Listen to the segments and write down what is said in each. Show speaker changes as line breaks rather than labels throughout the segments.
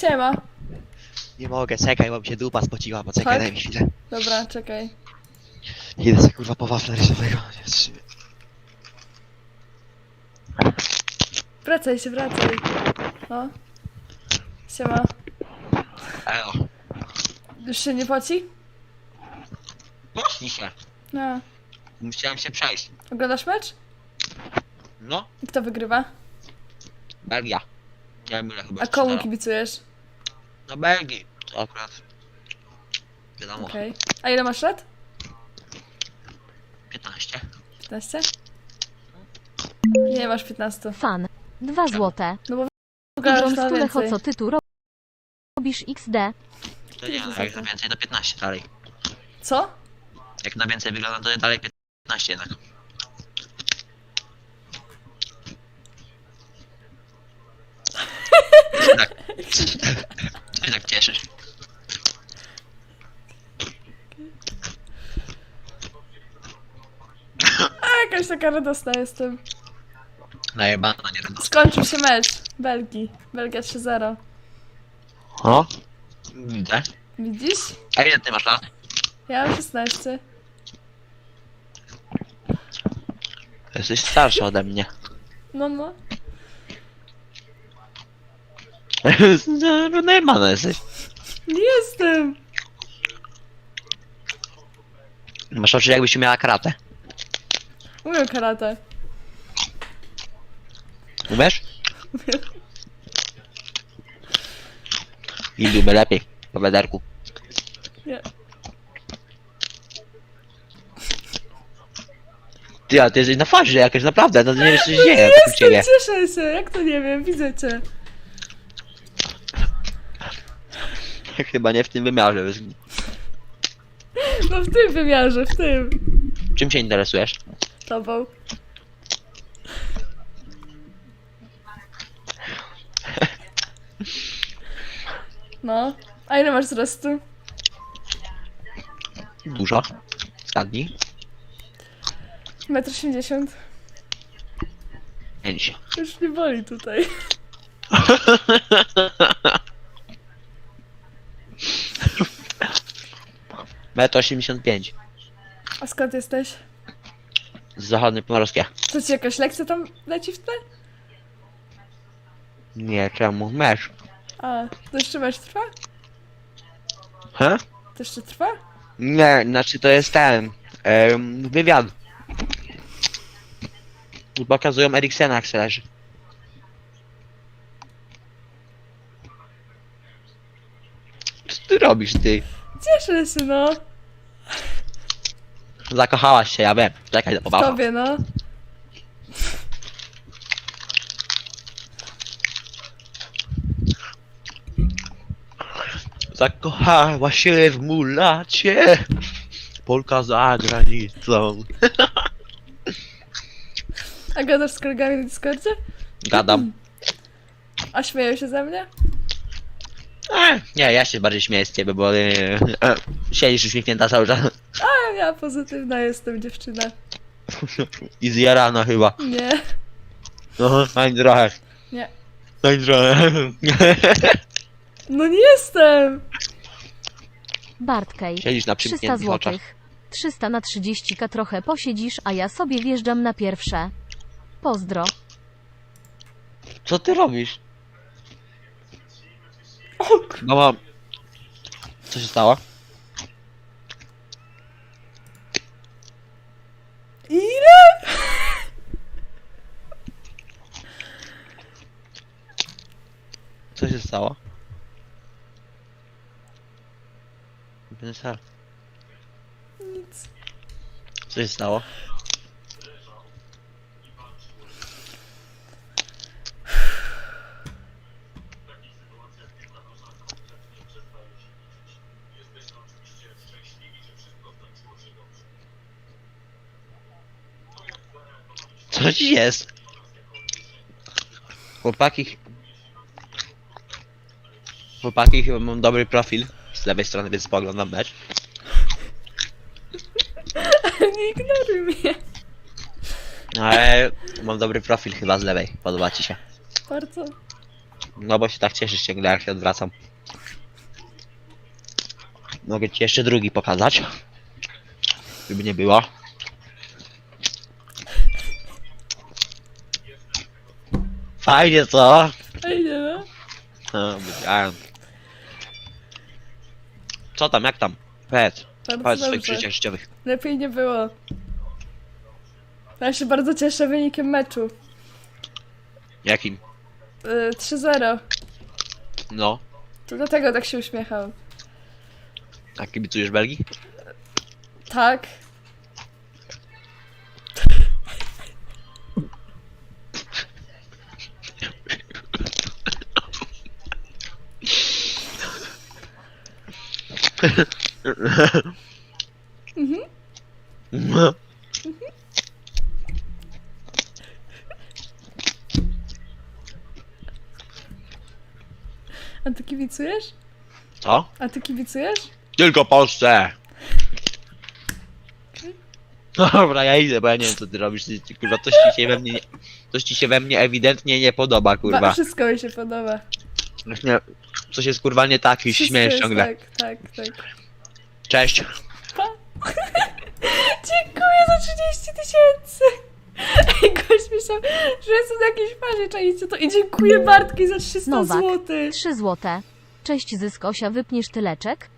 Siema.
Nie mogę, czekaj, bo mi się dupa spociła, poczekaj,
Tak?
daj mi chwilę.
Dobra, czekaj.
Idę sobie kurwa po wafle nie wstrzymie.
Wracaj się, wracaj. No. Siema.
Elo.
Już się nie poci?
Pośnij się.
No.
Musiałem się przejść.
Oglądasz mecz?
No,
I kto wygrywa?
Belgia. Nie ile chyba
A komu kibicujesz?
No Belgii. Akurat. Wiadomo.
Okej. A ile masz lat?
15.
15? Nie masz 15.
Fan. 2 złote.
No bo
Dużą
wygrasz na
stulecho,
więcej.
co ty tu ro- robisz XD.
To nie, no, jak na więcej to 15 dalej.
Co?
Jak na więcej wygląda to dalej 15 jednak. tak. Co się tak cieszysz?
A jakaś taka radosna jestem.
Najebana, nie radosna.
Skończył się mecz. Belgii. Belgia 3-0.
O? Widzę.
Widzisz?
A ile ty masz lat?
Ja mam 16.
Jesteś starszy ode mnie.
No, no.
No najebana jesteś.
Nie jestem.
Masz oczy jakbyś miała kratę.
Umiem karate.
Umiesz? I lubię lepiej. Po wederku.
Nie.
Ty, a ty jesteś na farze jakaś, naprawdę, no nie wiesz co się dzieje wokół ciebie.
jestem, cieszę się. Jak to nie wiem, widzę cię.
Chyba nie w tym wymiarze.
No w tym wymiarze, w tym.
Czym się interesujesz?
Tobą. No. A ile masz wzrostu?
Dużo. Zgadnij.
1,80 m.
Pięć.
Już nie boli tutaj.
Metr 85.
A skąd jesteś?
Z zachodniej pomorskie.
Co ci jakaś lekcja tam leci w tle?
Nie, czemu? Mesz.
A, to jeszcze mecz trwa?
He?
To jeszcze trwa?
Nie, znaczy to jest ten. Um, wywiad. Pokazują Eriksena jak se leży. Co ty robisz, ty?
Cieszę się, no.
Zakochałaś się, ja wiem. Czekaj, do
W
pobawa.
tobie, no.
Zakochała się w mulacie. Polka za granicą.
A gadasz z kolegami na Discordzie?
Gadam.
A śmieją się ze mnie?
E, nie, ja się bardziej śmieję z ciebie, bo e, e, siedzisz uśmiechnięta cały czas.
A ja pozytywna jestem, dziewczyna.
I zjarana chyba.
Nie.
No, ani trochę.
Nie.
Ani trochę.
No nie jestem!
Bartkej.
Siedzisz na
300
przymkniętych oczach.
złotych. 300 na 30k trochę posiedzisz, a ja sobie wjeżdżam na pierwsze. Pozdro.
Co ty robisz? Mama... Co się stało?
Ile?
Co się stało?
Nic.
Co się stało? Co ci jest? Chłopaki... Chłopaki, chyba mam dobry profil z lewej strony, więc spoglądam mecz.
Nie ignoruj mnie.
Ale mam dobry profil chyba z lewej, podoba ci się.
Bardzo.
No bo się tak cieszysz ciągle jak się odwracam. Mogę ci jeszcze drugi pokazać. Żeby nie było. Fajnie co?
Ej, nie no.
No, wiedziałem. Co tam, jak tam? Powiedz,
Bardzo
powiedz o swoich
dobrze.
przeżyciach życiowych.
Lepiej nie było. Ja się bardzo cieszę wynikiem meczu.
Jakim?
Y, 3-0.
No.
To dlatego tak się uśmiechał.
A kibicujesz Belgii?
Tak. A ty kibicujesz?
Co?
A ty kibicujesz?
Tylko Polsce! Dobra, ja idę, bo ja nie wiem co ty robisz, ty, ty, kurwa, coś ci się we mnie, nie, coś ci się we mnie ewidentnie nie podoba,
Ba,
kurwa.
wszystko mi się podoba.
Właśnie, coś jest kurwa nie tak i się
Wszystko
śmiejesz
jest
ciągle.
Tak, tak, tak.
Cześć.
Dziękuję za 30 tysięcy! Ej, gość myślał, że jestem na jakiejś fazie, czajcie to. I dziękuję Bartki za 300
Nowak.
złotych.
3 złote. Cześć Zyskosia, wypniesz tyleczek?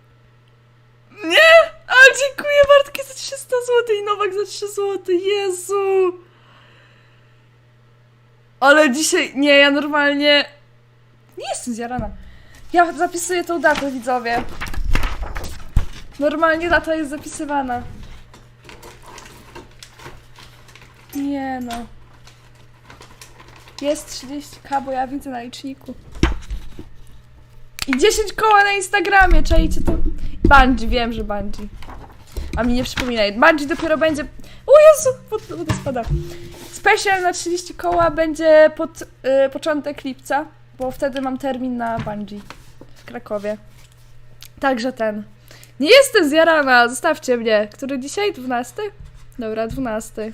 Nie! Ale dziękuję Bartki za 300 zł i Nowak za 3 zł. Jezu! Ale dzisiaj... Nie, ja normalnie... Nie jestem zjarana. Ja zapisuję tą datę, widzowie. Normalnie data jest zapisywana. Nie no. Jest 30k, bo ja widzę na liczniku. I 10 koła na Instagramie, czajcie to? Bungie, wiem, że Bungie. A mi nie przypominaj. Bungie dopiero będzie... O Jezu, wod- woda spada. Special na 30 koła będzie pod y, początek lipca, bo wtedy mam termin na Bungie w Krakowie. Także ten. Nie jestem zjarana, zostawcie mnie. Który dzisiaj? 12? Dobra, 12.